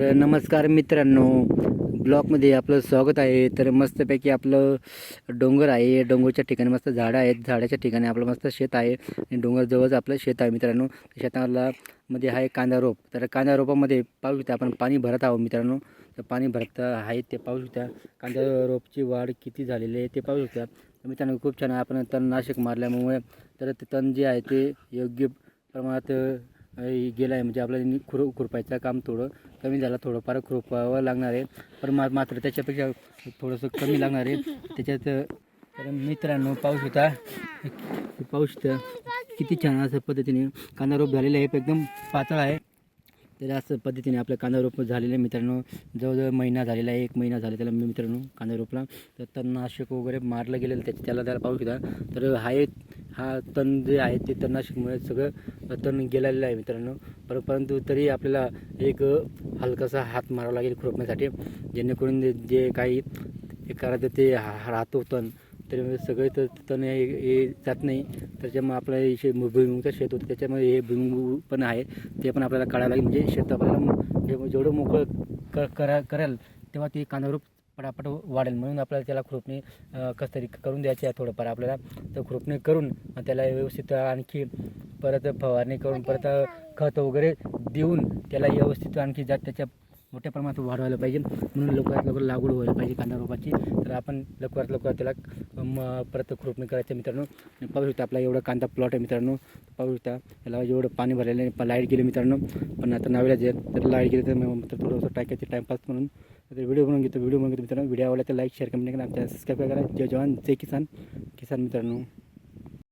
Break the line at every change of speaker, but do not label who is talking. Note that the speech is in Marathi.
तर नमस्कार मित्रांनो ब्लॉकमध्ये आपलं स्वागत आहे. तर मस्तपैकी आपलं डोंगर आहे. डोंगरच्या ठिकाणी मस्त झाडं आहेत. झाडाच्या ठिकाणी आपलं मस्त शेत आहे आणि डोंगरजवळच आपलं शेत आहे मित्रांनो. शेताला मध्ये आहे कांदा रोप. तर कांदा रोपामध्ये पाहू शकता आपण पाणी भरत आहोत मित्रांनो. तर पाणी भरत आहे ते पाहू शकता कांदा रोपची वाढ किती झालेली आहे ते पाहू शकता मित्रांनो खूप छान आहे. आपण तणनाशक मारल्यामुळे तर ते तण जे आहे ते योग्य प्रमाणात गेला आहे म्हणजे आपल्याला खुर खुरपायचं काम थोडं कमी झालं थोडंफार खुरपावं लागणार आहे पण मा मात्र त्याच्यापेक्षा थोडंसं कमी लागणार आहे त्याच्यात तर मित्रांनो पाऊस होता. पाऊस तर किती छान असं पद्धतीने कांदा रोप झालेला आहे. एकदम पातळ आहे. तर असं पद्धतीने आपलं कांदा रोप झालेलं आहे मित्रांनो. जवळजवळ महिना झालेला आहे. एक महिना झाला त्याला मित्रांनो कांदा रोपला. तर तणनाशक वगैरे मारलं गेलेलं त्याच्या त्याला त्याला पाऊस होता. तर हा एक हा तण जे आहे ते तणनाशकमुळे सगळं तण गेलेलं आहे मित्रांनो. पर परंतु तरी आपल्याला एक हलकासा हात मारावा लागेल खुरपण्यासाठी. जेणेकरून जे- काही करायचं ते हा- राहतो तण त्याच्यामुळे सगळे तर तण हे हे जात नाही. त्याच्यामुळे आपलं हे भुईमुगचं शेत होतं. त्याच्यामुळे हे भुईमुग पण आहे. ते पण आपल्याला काढायला लागेल. म्हणजे शेत आपल्याला जेवढं मोकळं क करा करेल तेव्हा ते कांदारूप पटापट वाढेल म्हणून आपल्याला त्याला खुरपणी कसतरी तरी करून द्यायची आहे थोडंफार आपल्याला. तर खुरपणी करून मग त्याला व्यवस्थित आणखी परत फवारणी करून परत खत वगैरे देऊन त्याला व्यवस्थित आणखी जात त्याच्या मोठ्या प्रमाणात वाढवायला पाहिजे. म्हणून लवकरात लवकर लागवड व्हायला पाहिजे कांदा रोपाची. तर आपण लवकरात लवकर त्याला म परत खुरपणी करायचं मित्रांनो. पाहू शकता आपला एवढा कांदा प्लॉट आहे मित्रांनो. पाहू शकता त्याला एवढं पाणी भरलेलं आहे. लाइट गेली मित्रांनो. पण आता नावेला जे तर लाइट गेली तर मग तर थोडंसं टाकायचे टाईमपास म्हणून. तर व्हिडिओ बनवून घेतो व्हिडिओ बनवून घेतो मित्रांनो व्हिडिओ आवडला तर लाईक शेअर कमेंट करा आमच्या सबस्क्राईब करा जय जवान जय किसान किसान मित्रांनो